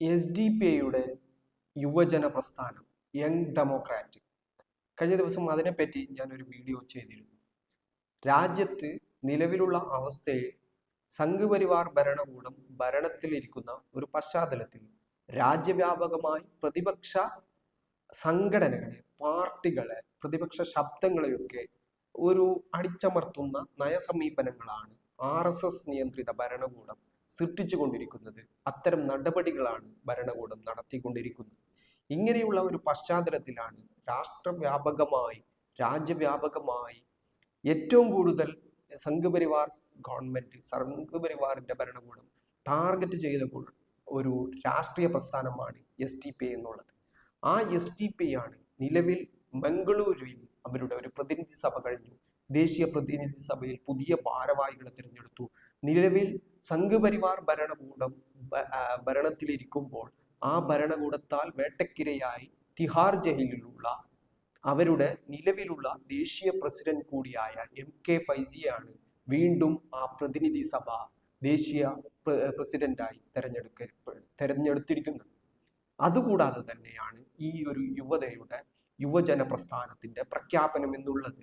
S D P ഐയുടെ യുവജന പ്രസ്ഥാനം യങ് ഡെമോക്രാറ്റ് കഴിഞ്ഞ ദിവസം അതിനെപ്പറ്റി ഞാനൊരു വീഡിയോ ചെയ്തിരുന്നു. രാജ്യത്ത് നിലവിലുള്ള അവസ്ഥയെ സംഘപരിവാർ ഭരണകൂടം ഭരണത്തിലിരിക്കുന്ന ഒരു പശ്ചാത്തലത്തിൽ രാജ്യവ്യാപകമായി പ്രതിപക്ഷ സംഘടനകളെ പാർട്ടികളെ പ്രതിപക്ഷ ശബ്ദങ്ങളെയൊക്കെ ഒരു അടിച്ചമർത്തുന്ന നയസമീപനങ്ങളാണ് ആർ എസ് എസ് നിയന്ത്രിത ഭരണകൂടം സൃഷ്ടിച്ചുകൊണ്ടിരിക്കുന്നത്. അത്തരം നടപടികളാണ് ഭരണകൂടം നടത്തിക്കൊണ്ടിരിക്കുന്നത്. ഇങ്ങനെയുള്ള ഒരു പശ്ചാത്തലത്തിലാണ് രാഷ്ട്രവ്യാപകമായി രാജ്യവ്യാപകമായി ഏറ്റവും കൂടുതൽ സംഘപരിവാർ ഗവൺമെന്റ് സംഘപരിവാറിന്റെ ഭരണകൂടം ടാർഗറ്റ് ചെയ്ത ഒരു രാഷ്ട്രീയ പ്രസ്ഥാനമാണ് എസ് ടി പി എന്നുള്ളത്. ആ എസ് ടി പി ആണ് നിലവിൽ മംഗളൂരുവിൽ അവരുടെ ഒരു പ്രതിനിധി സഭ കഴിഞ്ഞു. ദേശീയ പ്രതിനിധി സഭയിൽ പുതിയ ഭാരവാഹികളെ തിരഞ്ഞെടുത്തു. നിലവിൽ സംഘപരിവാർ ഭരണകൂടം ഭരണത്തിലിരിക്കുമ്പോൾ ആ ഭരണകൂടത്താൽ വേട്ടക്കിരയായി തിഹാർ ജയിലിലുള്ള അവരുടെ നിലവിലുള്ള ദേശീയ പ്രസിഡന്റ് കൂടിയായ എം കെ ഫൈസിയാണ് വീണ്ടും ആ പ്രതിനിധി സഭ ദേശീയ പ്രസിഡന്റായി തെരഞ്ഞെടുക്ക തെരഞ്ഞെടുത്തിരിക്കുന്നത്. അതുകൂടാതെ തന്നെയാണ് ഈ ഒരു യുവതയുടെ യുവജന പ്രസ്ഥാനത്തിന്റെ പ്രഖ്യാപനം എന്നുള്ളത്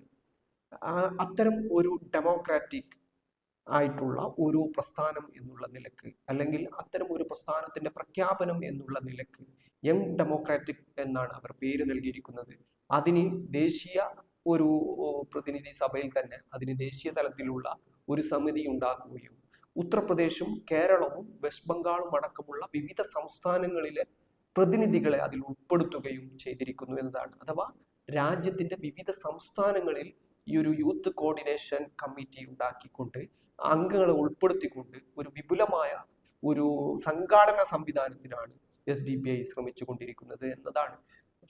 അത്തരം ഒരു ഡെമോക്രാറ്റിക് ആയിട്ടുള്ള ഒരു പ്രസ്ഥാനം എന്നുള്ള നിലയ്ക്ക് അല്ലെങ്കിൽ അത്തരം ഒരു പ്രസ്ഥാനത്തിന്റെ പ്രഖ്യാപനം എന്നുള്ള നിലയ്ക്ക് യങ് ഡെമോക്രാറ്റിക് എന്നാണ് അവർ പേര് നൽകിയിരിക്കുന്നത്. അതിന് ദേശീയ ഒരു പ്രതിനിധി സഭയിൽ തന്നെ അതിന് ദേശീയ തലത്തിലുള്ള ഒരു സമിതി ഉണ്ടാക്കുകയും ഉത്തർപ്രദേശും കേരളവും വെസ്റ്റ് ബംഗാളും അടക്കമുള്ള വിവിധ സംസ്ഥാനങ്ങളിലെ പ്രതിനിധികളെ അതിൽ ഉൾപ്പെടുത്തുകയും ചെയ്തിരിക്കുന്നു എന്നതാണ്. അഥവാ രാജ്യത്തിന്റെ വിവിധ സംസ്ഥാനങ്ങളിൽ ഈ ഒരു യൂത്ത് കോർഡിനേഷൻ കമ്മിറ്റി ഉണ്ടാക്കിക്കൊണ്ട് അംഗങ്ങളെ ഉൾപ്പെടുത്തിക്കൊണ്ട് ഒരു വിപുലമായ ഒരു സംഘാടന സംവിധാനത്തിനാണ് എസ് ഡി ബി ഐ ശ്രമിച്ചുകൊണ്ടിരിക്കുന്നത് എന്നതാണ്.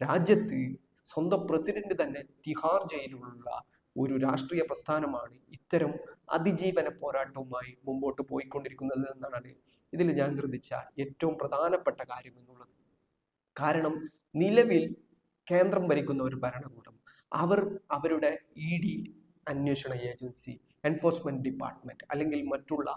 രാജ്യത്ത് സ്വന്തം പ്രസിഡന്റ് തന്നെ തിഹാർ ജയിലിലുള്ള ഒരു രാഷ്ട്രീയ പ്രസ്ഥാനമാണ് ഇത്തരം അതിജീവന പോരാട്ടവുമായി മുമ്പോട്ട് പോയിക്കൊണ്ടിരിക്കുന്നത് എന്നാണ് ഇതിൽ ഞാൻ ശ്രദ്ധിച്ച ഏറ്റവും പ്രധാനപ്പെട്ട കാര്യം എന്നുള്ളത്. കാരണം നിലവിൽ കേന്ദ്രം ഭരിക്കുന്ന ഒരു ഭരണകൂടം അവർ അവരുടെ ഇ ഡി അന്വേഷണ ഏജൻസി എൻഫോഴ്സ്മെന്റ് ഡിപ്പാർട്ട്മെന്റ് അല്ലെങ്കിൽ മറ്റുള്ള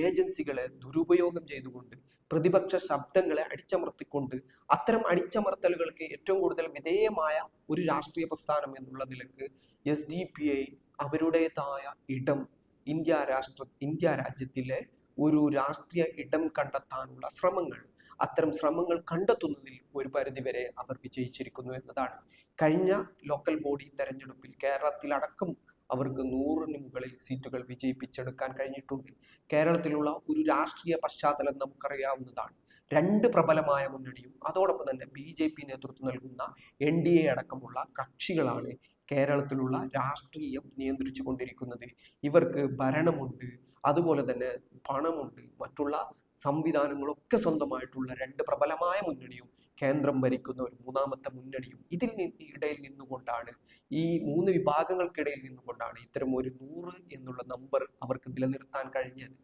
ഏജൻസികളെ ദുരുപയോഗം ചെയ്തുകൊണ്ട് പ്രതിപക്ഷ ശബ്ദങ്ങളെ അടിച്ചമർത്തിക്കൊണ്ട് അത്തരം അടിച്ചമർത്തലുകൾക്ക് ഏറ്റവും കൂടുതൽ വിധേയമായ ഒരു രാഷ്ട്രീയ പ്രസ്ഥാനം എന്നുള്ള നിലയ്ക്ക് എസ് ഡി പി ഐ അവരുടേതായ ഇടം ഇന്ത്യ രാഷ്ട്ര ഇന്ത്യ രാജ്യത്തിലെ ഒരു രാഷ്ട്രീയ ഇടം കണ്ടെത്താനുള്ള ശ്രമങ്ങൾ അത്തരം ശ്രമങ്ങൾ കണ്ടെത്തുന്നതിൽ ഒരു പരിധിവരെ അവർ വിജയിച്ചിരിക്കുന്നു എന്നതാണ്. കഴിഞ്ഞ ലോക്കൽ ബോഡി തെരഞ്ഞെടുപ്പിൽ കേരളത്തിലടക്കം അവർക്ക് നൂറിന് മുകളിൽ സീറ്റുകൾ വിജയിപ്പിച്ചെടുക്കാൻ കഴിഞ്ഞിട്ടുണ്ട്. കേരളത്തിലുള്ള ഒരു രാഷ്ട്രീയ പശ്ചാത്തലം നമുക്കറിയാവുന്നതാണ്. രണ്ട് പ്രബലമായ മുന്നണിയും അതോടൊപ്പം തന്നെ ബി ജെ പി നേതൃത്വം നൽകുന്ന എൻ ഡി എ അടക്കമുള്ള കക്ഷികളാണ് കേരളത്തിലുള്ള രാഷ്ട്രീയം നിയന്ത്രിച്ചു കൊണ്ടിരിക്കുന്നത് ഇവർക്ക് ഭരണമുണ്ട് അതുപോലെ തന്നെ പണമുണ്ട് മറ്റുള്ള സംവിധാനങ്ങളൊക്കെ സ്വന്തമായിട്ടുള്ള രണ്ട് പ്രബലമായ മുന്നണിയും കേന്ദ്രം ഭരിക്കുന്ന ഒരു മൂന്നാമത്തെ മുന്നണിയും ഇതിൽ നിന്ന് ഇടയിൽ നിന്നുകൊണ്ടാണ് ഈ മൂന്ന് വിഭാഗങ്ങൾക്കിടയിൽ നിന്നുകൊണ്ടാണ് ഇത്തരം ഒരു നൂറ് എന്നുള്ള നമ്പർ അവർക്ക് നിലനിർത്താൻ കഴിഞ്ഞത്.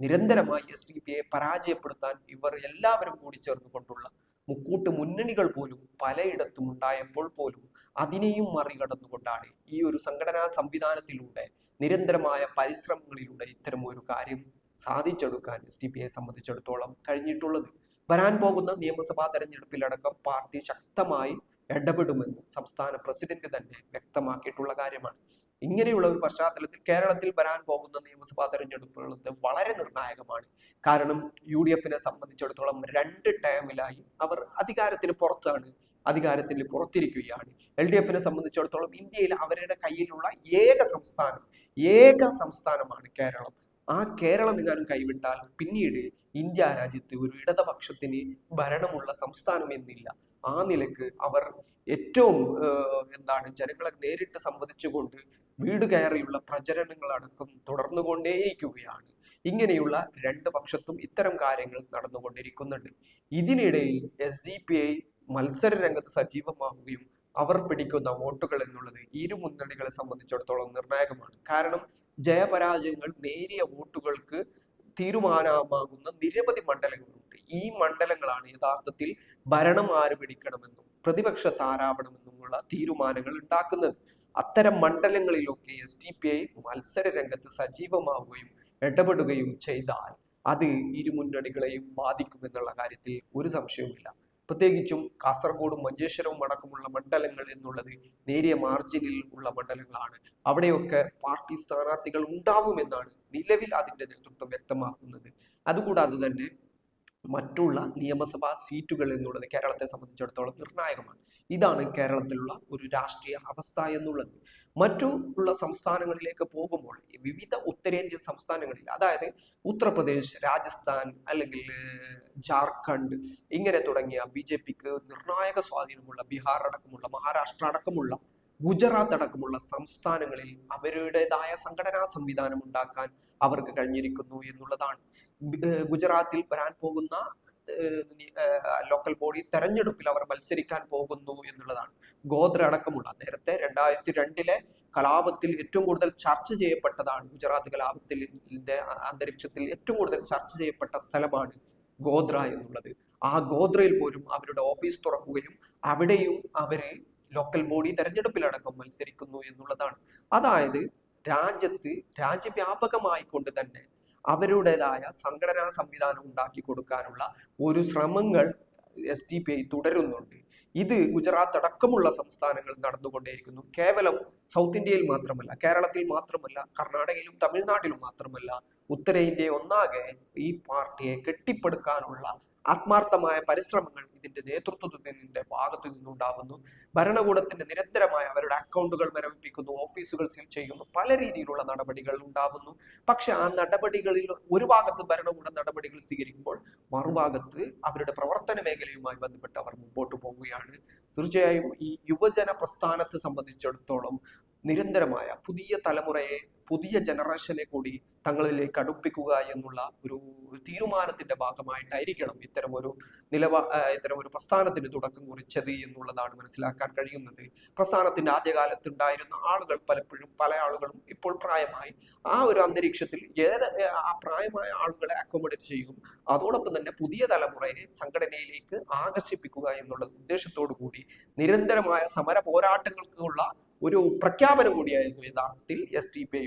നിരന്തരമായി എസ് ഡി പി യെ പരാജയപ്പെടുത്താൻ ഇവർ എല്ലാവരും കൂടി ചേർന്നുകൊണ്ടുള്ള മുക്കൂട്ട് മുന്നണികൾ പോലും പലയിടത്തും ഉണ്ടായപ്പോൾ പോലും അതിനെയും മറികടന്നുകൊണ്ടാണ് ഈ ഒരു സംഘടനാ സംവിധാനത്തിലൂടെ നിരന്തരമായ പരിശ്രമങ്ങളിലൂടെ ഇത്തരം ഒരു കാര്യം സാധിച്ചെടുക്കാൻ എസ് ഡി പി യെ സംബന്ധിച്ചിടത്തോളം കഴിഞ്ഞിട്ടുള്ളത്. വരാൻ പോകുന്ന നിയമസഭാ തെരഞ്ഞെടുപ്പിലടക്കം പാർട്ടി ശക്തമായി ഇടപെടുമെന്ന് സംസ്ഥാന പ്രസിഡന്റ് തന്നെ വ്യക്തമാക്കിയിട്ടുള്ള കാര്യമാണ്. ഇങ്ങനെയുള്ള ഒരു പശ്ചാത്തലത്തിൽ കേരളത്തിൽ വരാൻ പോകുന്ന നിയമസഭാ തെരഞ്ഞെടുപ്പുകളത് വളരെ നിർണായകമാണ്. കാരണം യു ഡി എഫിനെ സംബന്ധിച്ചിടത്തോളം രണ്ട് ടേമിലായി അവർ അധികാരത്തിന് പുറത്താണ് അധികാരത്തിൽ പുറത്തിരിക്കുകയാണ്. എൽ ഡി എഫിനെ സംബന്ധിച്ചിടത്തോളം ഇന്ത്യയിൽ അവരുടെ കയ്യിലുള്ള ഏക സംസ്ഥാനം ഏക സംസ്ഥാനമാണ് കേരളം. ആ കേരളം എങ്ങാനും കൈവിട്ടാൽ പിന്നീട് ഇന്ത്യ രാജ്യത്ത് ഒരു ഇടതപക്ഷത്തിന് ഭരണമുള്ള സംസ്ഥാനം എന്നില്ല. ആ നിലയ്ക്ക് അവർ ഏറ്റവും എന്താണ് ജനങ്ങളെ നേരിട്ട് സംവദിച്ചുകൊണ്ട് വീട് കയറിയുള്ള പ്രചരണങ്ങളടക്കം തുടർന്നുകൊണ്ടേയിരിക്കുകയാണ്. ഇങ്ങനെയുള്ള രണ്ട് പക്ഷത്തും ഇത്തരം കാര്യങ്ങൾ നടന്നുകൊണ്ടിരിക്കുന്നുണ്ട്. ഇതിനിടയിൽ എസ് ഡി പി ഐ മത്സര രംഗത്ത് സജീവമാവുകയും അവർ പിടിക്കുന്ന വോട്ടുകൾ എന്നുള്ളത് ഇരു മുന്നണികളെ സംബന്ധിച്ചിടത്തോളം നിർണായകമാണ്. കാരണം ജയപരാജയങ്ങൾ നേരിയ വോട്ടുകൾക്ക് തീരുമാനമാകുന്ന നിരവധി മണ്ഡലങ്ങളുണ്ട്. ഈ മണ്ഡലങ്ങളാണ് യഥാർത്ഥത്തിൽ ഭരണം ആര് പിടിക്കണമെന്നും പ്രതിപക്ഷത്ത് തീരുമാനങ്ങൾ ഉണ്ടാക്കുന്നത്. അത്തരം മണ്ഡലങ്ങളിലൊക്കെ എസ് ടി പി ഐ മത്സര രംഗത്ത് സജീവമാവുകയും ഇടപെടുകയും ചെയ്താൽ അത് ഇരുമുന്നണികളെയും ബാധിക്കുമെന്നുള്ള കാര്യത്തിൽ ഒരു സംശയവുമില്ല. പ്രത്യേകിച്ചും കാസർഗോഡും മഞ്ചേശ്വരവും അടക്കമുള്ള മണ്ഡലങ്ങൾ എന്നുള്ളത് നേരിയ മാർജിനിൽ ഉള്ള മണ്ഡലങ്ങളാണ്. അവിടെയൊക്കെ പാർട്ടി സ്ഥാനാർത്ഥികൾ ഉണ്ടാവുമെന്നാണ് നിലവിൽ അതിന്റെ നേതൃത്വം വ്യക്തമാക്കുന്നത്. അതുകൂടാതെ തന്നെ മറ്റുള്ള നിയമസഭാ സീറ്റുകൾ എന്നുള്ളത് കേരളത്തെ സംബന്ധിച്ചിടത്തോളം നിർണായകമാണ്. ഇതാണ് കേരളത്തിലുള്ള ഒരു രാഷ്ട്രീയ അവസ്ഥ എന്നുള്ളത്. മറ്റു ഉള്ള സംസ്ഥാനങ്ങളിലേക്ക് പോകുമ്പോൾ വിവിധ ഉത്തരേന്ത്യൻ സംസ്ഥാനങ്ങളിൽ അതായത് ഉത്തർപ്രദേശ് രാജസ്ഥാൻ അല്ലെങ്കിൽ ജാർഖണ്ഡ് ഇങ്ങനെ തുടങ്ങിയ ബി ജെ പിക്ക് നിർണായക സ്വാധീനമുള്ള ബീഹാർ അടക്കമുള്ള മഹാരാഷ്ട്ര അടക്കമുള്ള ഗുജറാത്ത് അടക്കമുള്ള സംസ്ഥാനങ്ങളിൽ അവരുടേതായ സംഘടനാ സംവിധാനം ഉണ്ടാക്കാൻ അവർക്ക് കഴിഞ്ഞിരിക്കുന്നു എന്നുള്ളതാണ്. ഗുജറാത്തിൽ വരാൻ പോകുന്ന ലോക്കൽ ബോഡി തെരഞ്ഞെടുപ്പിൽ അവർ മത്സരിക്കാൻ പോകുന്നു എന്നുള്ളതാണ്. ഗോത്ര അടക്കമുള്ള നേരത്തെ രണ്ടായിരത്തി രണ്ടിലെ കലാപത്തിൽ ഏറ്റവും കൂടുതൽ ചർച്ച ചെയ്യപ്പെട്ടതാണ് ഗുജറാത്ത് കലാപത്തിൽ അന്തരീക്ഷത്തിൽ ഏറ്റവും കൂടുതൽ ചർച്ച ചെയ്യപ്പെട്ട സ്ഥലമാണ് ഗോത്ര എന്നുള്ളത്. ആ ഗോത്രയിൽ പോലും അവരുടെ ഓഫീസ് തുറക്കുകയും അവിടെയും അവർ ലോക്കൽ ബോഡി തെരഞ്ഞെടുപ്പിലടക്കം മത്സരിക്കുന്നു എന്നുള്ളതാണ്. അതായത് രാജ്യത്ത് രാജ്യവ്യാപകമായി കൊണ്ട് തന്നെ അവരുടേതായ സംഘടനാ സംവിധാനം ഉണ്ടാക്കി കൊടുക്കാനുള്ള ഒരു ശ്രമങ്ങൾ എസ് ഡി പി ഐ തുടരുന്നുണ്ട്. ഇത് ഗുജറാത്ത് അടക്കമുള്ള സംസ്ഥാനങ്ങൾ നടന്നുകൊണ്ടേയിരിക്കുന്നു. കേവലം സൗത്ത് ഇന്ത്യയിൽ മാത്രമല്ല കേരളത്തിൽ മാത്രമല്ല കർണാടകയിലും തമിഴ്നാട്ടിലും മാത്രമല്ല ഉത്തരേന്ത്യ ഒന്നാകെ ഈ പാർട്ടിയെ കെട്ടിപ്പടുക്കാനുള്ള ആത്മാർത്ഥമായ പരിശ്രമങ്ങൾ ഇതിന്റെ നേതൃത്വത്തിന്റെ ഭാഗത്തു നിന്നുണ്ടാകുന്നു ഭരണകൂടത്തിന്റെ നിരന്തരമായ അവരുടെ അക്കൗണ്ടുകൾ മരവിപ്പിക്കുന്നു. ഓഫീസുകൾ സീൽ ചെയ്യുന്നു. പല രീതിയിലുള്ള നടപടികൾ ഉണ്ടാകുന്നു പക്ഷെ ആ നടപടികളിൽ ഒരു ഭാഗത്ത് ഭരണകൂട നടപടികൾ സ്വീകരിക്കുമ്പോൾ മറുഭാഗത്ത് അവരുടെ പ്രവർത്തന മേഖലയുമായി ബന്ധപ്പെട്ട് അവർ മുമ്പോട്ട് പോവുകയാണ്. തീർച്ചയായും ഈ യുവജന പ്രസ്ഥാനത്തെ സംബന്ധിച്ചിടത്തോളം നിരന്തരമായ പുതിയ തലമുറയെ പുതിയ ജനറേഷനെ കൂടി തങ്ങളിലേക്ക് അടുപ്പിക്കുക എന്നുള്ള ഒരു തീരുമാനത്തിന്റെ ഭാഗമായിട്ടായിരിക്കണം ഇത്തരം ഒരു നിലപാ ഇത്തരം ഒരു പ്രസ്ഥാനത്തിന് തുടക്കം കുറിച്ചത് എന്നുള്ളതാണ് മനസ്സിലാക്കാൻ കഴിയുന്നത്. പ്രസ്ഥാനത്തിന്റെ ആദ്യകാലത്ത് ഉണ്ടായിരുന്ന ആളുകൾ പലപ്പോഴും പല ആളുകളും ഇപ്പോൾ പ്രായമായി ആ ഒരു അന്തരീക്ഷത്തിൽ ഏത് ആ പ്രായമായ ആളുകളെ അക്കോമഡേറ്റ് ചെയ്യും. അതോടൊപ്പം തന്നെ പുതിയ തലമുറയെ സംഘടനയിലേക്ക് ആകർഷിപ്പിക്കുക എന്നുള്ള ഉദ്ദേശത്തോടു കൂടി നിരന്തരമായ സമര പോരാട്ടങ്ങൾക്കുള്ള ഒരു പ്രഖ്യാപനം കൂടിയായിരുന്നു യഥാർത്ഥത്തിൽ എസ് ടി പി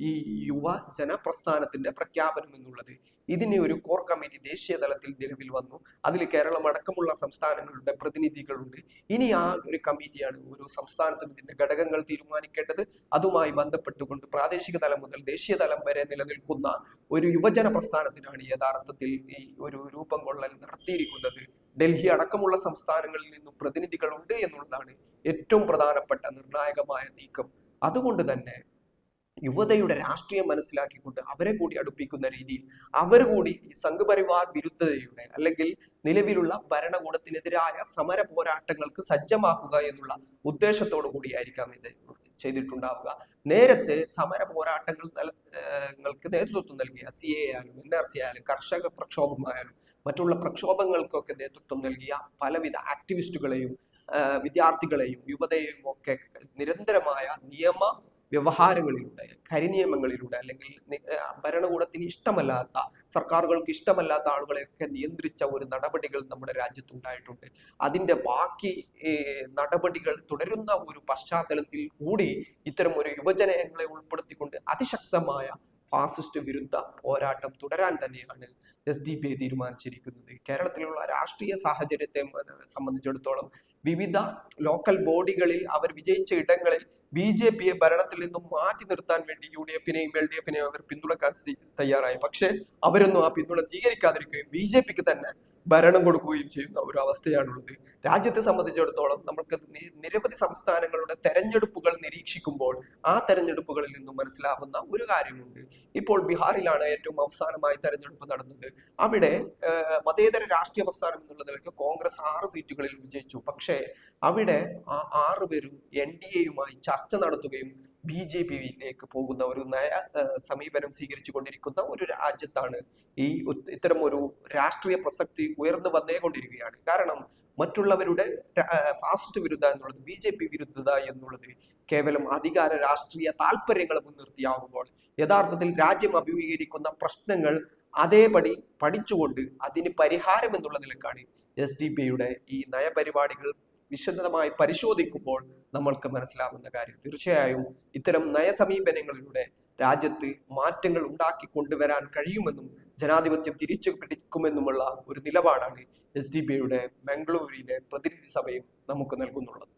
ഈ യുവജന പ്രസ്ഥാനത്തിന്റെ പ്രഖ്യാപനം എന്നുള്ളത് ഇതിനെ ഒരു കോർ കമ്മിറ്റി ദേശീയ തലത്തിൽ നിലവിൽ വന്നു. അതിൽ കേരളം അടക്കമുള്ള സംസ്ഥാനങ്ങളുടെ പ്രതിനിധികളുണ്ട്. ഇനി ആ ഒരു കമ്മിറ്റിയാണ് ഓരോ സംസ്ഥാനത്തും ഇതിന്റെ ഘടകങ്ങൾ തീരുമാനിക്കേണ്ടത്. അതുമായി ബന്ധപ്പെട്ടുകൊണ്ട് പ്രാദേശിക തലം മുതൽ ദേശീയ തലം വരെ നിലനിൽക്കുന്ന ഒരു യുവജന പ്രസ്ഥാനത്തിനാണ് യഥാർത്ഥത്തിൽ ഈ ഒരു രൂപം കൊള്ളൽ നടത്തിയിരിക്കുന്നത്. ഡൽഹി അടക്കമുള്ള സംസ്ഥാനങ്ങളിൽ നിന്നും പ്രതിനിധികളുണ്ട് എന്നുള്ളതാണ് ഏറ്റവും പ്രധാനപ്പെട്ട നിർണായകമായ നീക്കം. അതുകൊണ്ട് തന്നെ യുവതയുടെ രാഷ്ട്രീയം മനസ്സിലാക്കിക്കൊണ്ട് അവരെ കൂടി അടുപ്പിക്കുന്ന രീതിയിൽ അവർ കൂടി ഈ സംഘപരിവാർ വിരുദ്ധതയുടെ അല്ലെങ്കിൽ നിലവിലുള്ള ഭരണകൂടത്തിനെതിരായ സമര പോരാട്ടങ്ങൾക്ക് സജ്ജമാക്കുക എന്നുള്ള ഉദ്ദേശത്തോടു കൂടിയായിരിക്കാം ഇത് ചെയ്തിട്ടുണ്ടാവുക. നേരത്തെ സമര പോരാട്ടങ്ങൾ നേതൃത്വം നൽകിയ സി എ ആയാലും എൻ ആർ സി ആയാലും കർഷക പ്രക്ഷോഭമായാലും മറ്റുള്ള പ്രക്ഷോഭങ്ങൾക്കൊക്കെ നേതൃത്വം നൽകിയ പലവിധ ആക്ടിവിസ്റ്റുകളെയും വിദ്യാർത്ഥികളെയും യുവതയെയും ഒക്കെ നിരന്തരമായ നിയമ വ്യവഹാരങ്ങളിലൂടെ കരിനിയമങ്ങളിലൂടെ അല്ലെങ്കിൽ ഭരണകൂടത്തിന് ഇഷ്ടമല്ലാത്ത സർക്കാരുകൾക്ക് ഇഷ്ടമല്ലാത്ത ആളുകളെയൊക്കെ നിയന്ത്രിച്ച ഒരു നടപടികൾ നമ്മുടെ രാജ്യത്ത് ഉണ്ടായിട്ടുണ്ട് അതിന്റെ ബാക്കി നടപടികൾ തുടരുന്ന ഒരു പശ്ചാത്തലത്തിൽ കൂടി ഇത്തരം ഒരു യുവജനങ്ങളെ ഉൾപ്പെടുത്തിക്കൊണ്ട് അതിശക്തമായ ഫാസിസ്റ്റ് വിരുദ്ധ പോരാട്ടം തുടരാൻ തന്നെയാണ് എസ് ഡി പി തീരുമാനിച്ചിരിക്കുന്നത്. കേരളത്തിലുള്ള രാഷ്ട്രീയ സാഹചര്യത്തെ സംബന്ധിച്ചിടത്തോളം വിവിധ ലോക്കൽ ബോഡികളിൽ അവർ വിജയിച്ച ഇടങ്ങളിൽ ബി ജെ പിയെ ഭരണത്തിൽ നിന്നും മാറ്റി നിർത്താൻ വേണ്ടി യു ഡി എഫിനെയും എൽ ഡി എഫിനെയും അവർ പിന്തുണക്കാൻ തയ്യാറായി. പക്ഷേ അവരൊന്നും ആ പിന്തുണ സ്വീകരിക്കാതിരിക്കുകയും ബി ജെ പിക്ക് തന്നെ ഭരണം കൊടുക്കുകയും ചെയ്യുന്ന ഒരു അവസ്ഥയാണുള്ളത്. രാജ്യത്തെ സംബന്ധിച്ചിടത്തോളം നമുക്ക് നി- നിരവധി സംസ്ഥാനങ്ങളുടെ തെരഞ്ഞെടുപ്പുകൾ നിരീക്ഷിക്കുമ്പോൾ ആ തെരഞ്ഞെടുപ്പുകളിൽ നിന്നും മനസ്സിലാവുന്ന ഒരു കാര്യമുണ്ട്. ഇപ്പോൾ ബീഹാറിലാണ് ഏറ്റവും അവസാനമായി തെരഞ്ഞെടുപ്പ് നടന്നത്. അവിടെ മതേതര രാഷ്ട്രീയ പ്രസ്ഥാനം എന്നുള്ള നിലയ്ക്ക് കോൺഗ്രസ് ആറ് സീറ്റുകളിൽ വിജയിച്ചു. പക്ഷേ അവിടെ ആ ആറ് പേരും എൻ ഡി എയുമായി ചർച്ച നടത്തുകയും ബി ജെ പിയിലേക്ക് പോകുന്ന ഒരു നയ സമീപനം സ്വീകരിച്ചു കൊണ്ടിരിക്കുന്ന ഒരു രാജ്യത്താണ് ഈ ഇത്തരം ഒരു രാഷ്ട്രീയ പ്രസക്തി ഉയർന്നു വന്നേ കൊണ്ടിരിക്കുകയാണ്. കാരണം മറ്റുള്ളവരുടെ ഫാസ്റ്റ് വിരുദ്ധ എന്നുള്ളത് ബി ജെ പി വിരുദ്ധത എന്നുള്ളത് കേവലം അധികാര രാഷ്ട്രീയ താല്പര്യങ്ങൾ മുൻനിർത്തിയാവുമ്പോൾ യഥാർത്ഥത്തിൽ രാജ്യം അഭിമുഖീകരിക്കുന്ന പ്രശ്നങ്ങൾ അതേപടി പഠിച്ചുകൊണ്ട് അതിന് പരിഹാരം എന്നുള്ള നിലക്കാണ് എസ് ഡി പി യുടെ ഈ നയപരിപാടികൾ വിശദമായി പരിശോധിക്കുമ്പോൾ നമ്മൾക്ക് മനസ്സിലാകുന്ന കാര്യം. തീർച്ചയായും ഇത്തരം നയസമീപനങ്ങളിലൂടെ രാജ്യത്ത് മാറ്റങ്ങൾ ഉണ്ടാക്കി കൊണ്ടുവരാൻ കഴിയുമെന്നും ജനാധിപത്യം തിരിച്ചു പിടിക്കുമെന്നുമുള്ള ഒരു നിലപാടാണ് എസ് ഡി ബിയുടെ ബംഗളൂരുവിലെ പ്രതിനിധി സഭയും നമുക്ക് നൽകുന്നുള്ളത്.